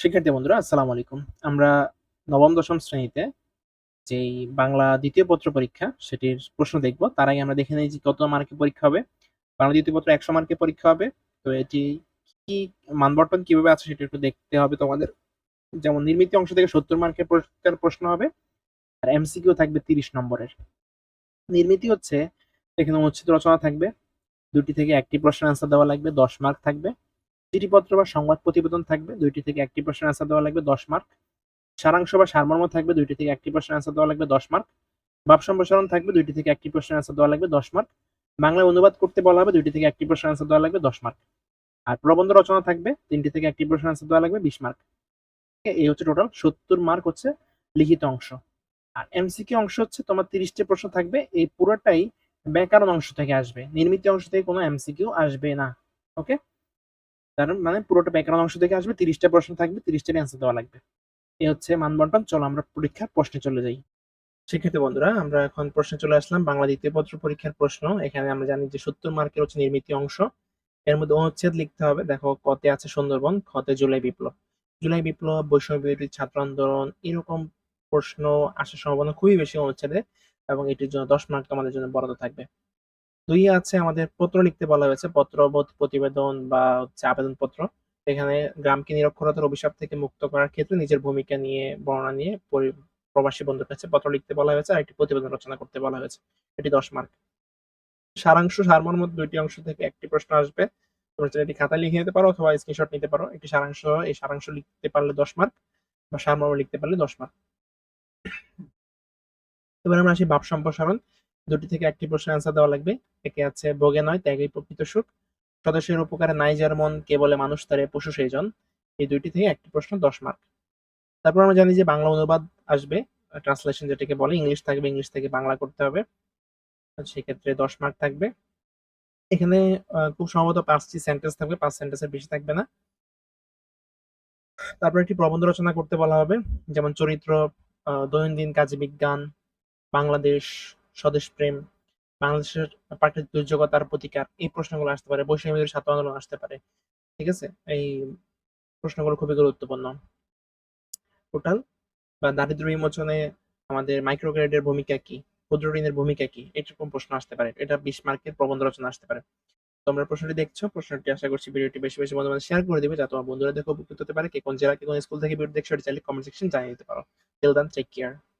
শিক্ষার্থী বন্ধুরা, আসসালামু আলাইকুম। আমরা নবম, দশম শ্রেণীতে যেই বাংলা দ্বিতীয় পত্র পরীক্ষা, সেটির প্রশ্ন দেখব। তার আগে আমরা দেখে নিই যে কত মার্কের পরীক্ষা হবে। বাংলা দ্বিতীয় পত্র একশো মার্কের পরীক্ষা হবে। তো এটি কি মানবন্টন কীভাবে আছে সেটা একটু দেখতে হবে তোমাদের। যেমন নির্মিত অংশ থেকে সত্তর মার্কের পরীক্ষার প্রশ্ন হবে, আর এমসিকিউ থাকবে তিরিশ নম্বরের। নির্মিতি হচ্ছে, এখানে অনুচ্ছেদ রচনা থাকবে। দুটি থেকে একটি প্রশ্নের অ্যান্সার দেওয়া লাগবে, দশ মার্ক থাকবে। চিঠিপত্র বা সংবাদ প্রতিবেদন থাকবে, দুইটি থেকে একটি প্রশ্নের অ্যান্সার দেওয়া লাগবে দশ মার্ক সারাংশ বা সারমর্ম থাকবে, দুইটি থেকে একটি প্রশ্নের অ্যান্সার দেওয়া লাগবে দশ মার্ক ভাব সম্প্রসারণ থাকবে, দুইটি থেকে একটি প্রশ্নের অ্যান্সার দেওয়া লাগবে দশ মার্ক বাংলায় অনুবাদ করতে বলা হবে, দুইটি থেকে একটি প্রশ্নের অ্যান্সার দেওয়া লাগবে দশ মার্ক আর প্রবন্ধ রচনা থাকবে, তিনটি থেকে একটি প্রশ্নের অ্যান্সার দেওয়া লাগবে বিশ মার্ক এই হচ্ছে টোটাল সত্তর মার্ক হচ্ছে লিখিত অংশ। আর এমসিকিউ অংশ হচ্ছে তোমার তিরিশটি প্রশ্ন থাকবে, এই পুরোটাই ব্যাকরণ অংশ থেকে আসবে, নির্মিত অংশ থেকে কোনো এমসিকিউ আসবে না। ওকে তার মানে পুরোটা ব্যাকরণ অংশ থেকে আসবে, তিরিশটা প্রশ্ন থাকবে তিরিশটার অ্যান্সার দেওয়া লাগবে। এ হচ্ছে মানবন্টন, চলো আমরা পরীক্ষার প্রশ্নে চলে যাই। শিক্ষিত বন্ধুরা, আমরা এখন প্রশ্নে চলে আসলাম, বাংলা দ্বিতীয় পত্র পরীক্ষার প্রশ্ন। এখানে আমরা জানি যে সত্তর মার্কের হচ্ছে নির্মিতি অংশ। এর মধ্যে অনুচ্ছেদ লিখতে হবে। দেখো, কতে আছে সুন্দরবন, খতে জুলাই বিপ্লব। জুলাই বিপ্লব, বৈষম্য বিরোধী ছাত্র আন্দোলন, এরকম প্রশ্ন আসার সম্ভাবনা খুবই বেশি অনুচ্ছেদে এবং এটির জন্য দশ মার্ক আমাদের জন্য বরাদ্দ থাকবে। দুই আছে আমাদের পত্র লিখতে বলা হয়েছে, পত্র প্রতিবেদন বা হচ্ছে আবেদন পত্র এখানে গ্রামকে নিরক্ষরতার অভিশাপ থেকে মুক্ত করার ক্ষেত্রে নিজের ভূমিকা নিয়ে, বর্ণনা নিয়ে প্রবাসী বন্ধুর কাছে পত্র লিখতে বলা হয়েছে আর একটি প্রতিবেদন রচনা করতে বলা হয়েছে। এটি দশ মার্ক। সারাংশ সারমর্ম দুইটি অংশ থেকে একটি প্রশ্ন আসবে। তোমরা চাইলে এটি খাতায় লিখে নিতে পারো অথবা স্ক্রিনশট নিতে পারো। একটি সারাংশ, এই সারাংশ লিখতে পারলে দশ মার্ক বা সারমর্ম লিখতে পারলে দশ মার্ক। এবার আমরা আসি ভাব সম্প্রসারণ। দুটি থেকে একটি প্রশ্নের অ্যান্সার দেওয়া লাগবে। একে আছে ভোগে নয়, ত্যাগই প্রকৃত সুখ। সদস্যের উপকারে নাই যার মন, কে বলে মানুষ তারে পশু সেই জন এই দুইটি থেকে একটি প্রশ্ন, দশ মার্ক তারপর আমরা জানি যে বাংলা অনুবাদ আসবে ট্রান্সলেশন যেটাকে বলে, ইংলিশ থাকবে, ইংলিশ থেকে বাংলা করতে হবে। সেক্ষেত্রে দশ মার্ক থাকবে। এখানে খুব সম্ভবত পাঁচটি সেন্টেন্স থাকবে, পাঁচ সেন্টেন্সের বেশি থাকবে না। তারপর একটি প্রবন্ধ রচনা করতে বলা হবে, যেমন চরিত্র দৈনন্দিন কাজে বিজ্ঞান, বাংলাদেশ স্বদেশ প্রেম বাংলাদেশের প্রাকৃতিক দুর্যোগ ও তার প্রতিকার, এই প্রশ্নগুলো আসতে পারে। বৈষম্য ছাত্র আন্দোলন আসতে পারে। ঠিক আছে? এই প্রশ্নগুলো খুবই গুরুত্বপূর্ণ। টোটাল বা দারিদ্র বিমোচনে আমাদের মাইক্রো ক্রেডিটের ভূমিকা কি? ক্ষুদ্র ঋণের ভূমিকা কি? এরকম প্রশ্ন আসতে পারে। এটা বিশ মার্কের প্রবন্ধ রচনা আসতে পারে। তোমরা প্রশ্নটি দেখছ, প্রশ্নটি আশা করছি ভিডিওটি বেশি বেশি বন্ধু শেয়ার করে দিবে, যাতে তোমার বন্ধুরা দেখে উপকৃত হতে পারে, কে কোন জেলা, কে কোন স্কুল থেকে ভিডিও দেখছ এটা চাইলে কমেন্ট সেকশন জানিয়ে দিতে পারো। Take care